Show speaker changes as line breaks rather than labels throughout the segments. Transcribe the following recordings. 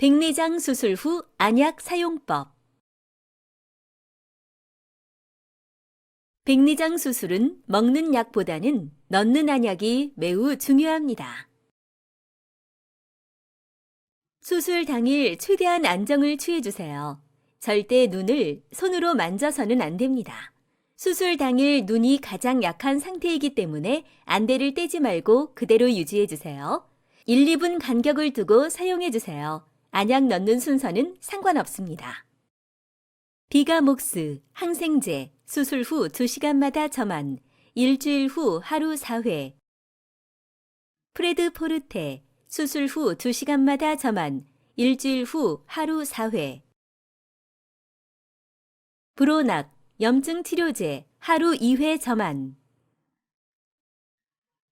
백내장 수술 후 안약 사용법 백내장 수술은 먹는 약보다는 넣는 안약이 매우 중요합니다. 수술 당일 최대한 안정을 취해주세요. 절대 눈을 손으로 만져서는 안 됩니다. 수술 당일 눈이 가장 약한 상태이기 때문에 안대를 떼지 말고 그대로 유지해주세요. 1, 2분 간격을 두고 사용해주세요. 안약 넣는 순서는 상관없습니다. 비가 목스, 항생제, 수술 후 2시간마다 점안, 일주일 후 하루 4회. 프레드 포르테, 수술 후 2시간마다 점안, 일주일 후 하루 4회. 브로낙, 염증 치료제, 하루 2회 점안.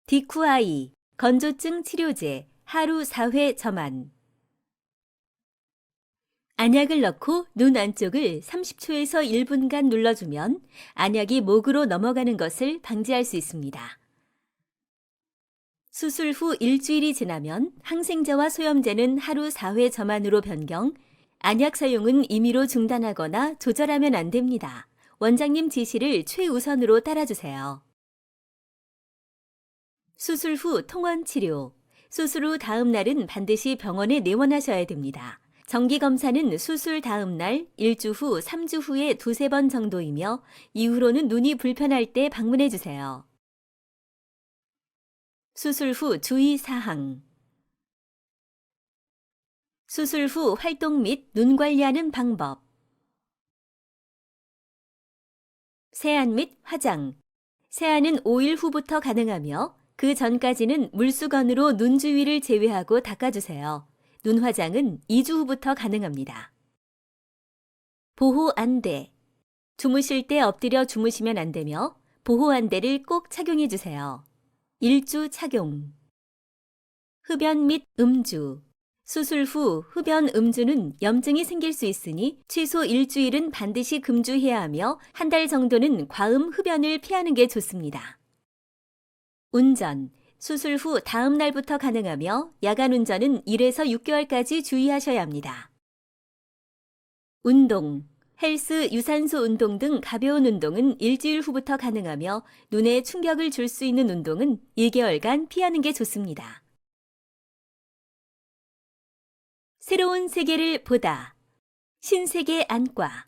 디쿠아이, 건조증 치료제, 하루 4회 점안. 안약을 넣고 눈 안쪽을 30초에서 1분간 눌러주면 안약이 목으로 넘어가는 것을 방지할 수 있습니다. 수술 후 일주일이 지나면 항생제와 소염제는 하루 4회 점안으로 변경, 안약 사용은 임의로 중단하거나 조절하면 안 됩니다. 원장님 지시를 최우선으로 따라주세요. 수술 후 통원 치료. 수술 후 다음 날은 반드시 병원에 내원하셔야 됩니다. 정기 검사는 수술 다음 날, 일주 후, 3주 후에 두세 번 정도이며 이후로는 눈이 불편할 때 방문해 주세요. 수술 후 주의 사항. 수술 후 활동 및 눈 관리하는 방법. 세안 및 화장. 세안은 5일 후부터 가능하며 그 전까지는 물수건으로 눈 주위를 제외하고 닦아주세요. 눈 화장은 2주 후부터 가능합니다. 보호 안대. 주무실 때 엎드려 주무시면 안 되며 보호 안대를 꼭 착용해 주세요. 일주 착용. 흡연 및 음주. 수술 후 흡연 음주는 염증이 생길 수 있으니 최소 일주일은 반드시 금주해야 하며 한 달 정도는 과음 흡연을 피하는 게 좋습니다. 운전. 수술 후 다음 날부터 가능하며 야간 운전은 1에서 6개월까지 주의하셔야 합니다. 운동. 헬스, 유산소 운동 등 가벼운 운동은 일주일 후부터 가능하며 눈에 충격을 줄 수 있는 운동은 1개월간 피하는 게 좋습니다. 새로운 세계를 보다. 신세계 안과.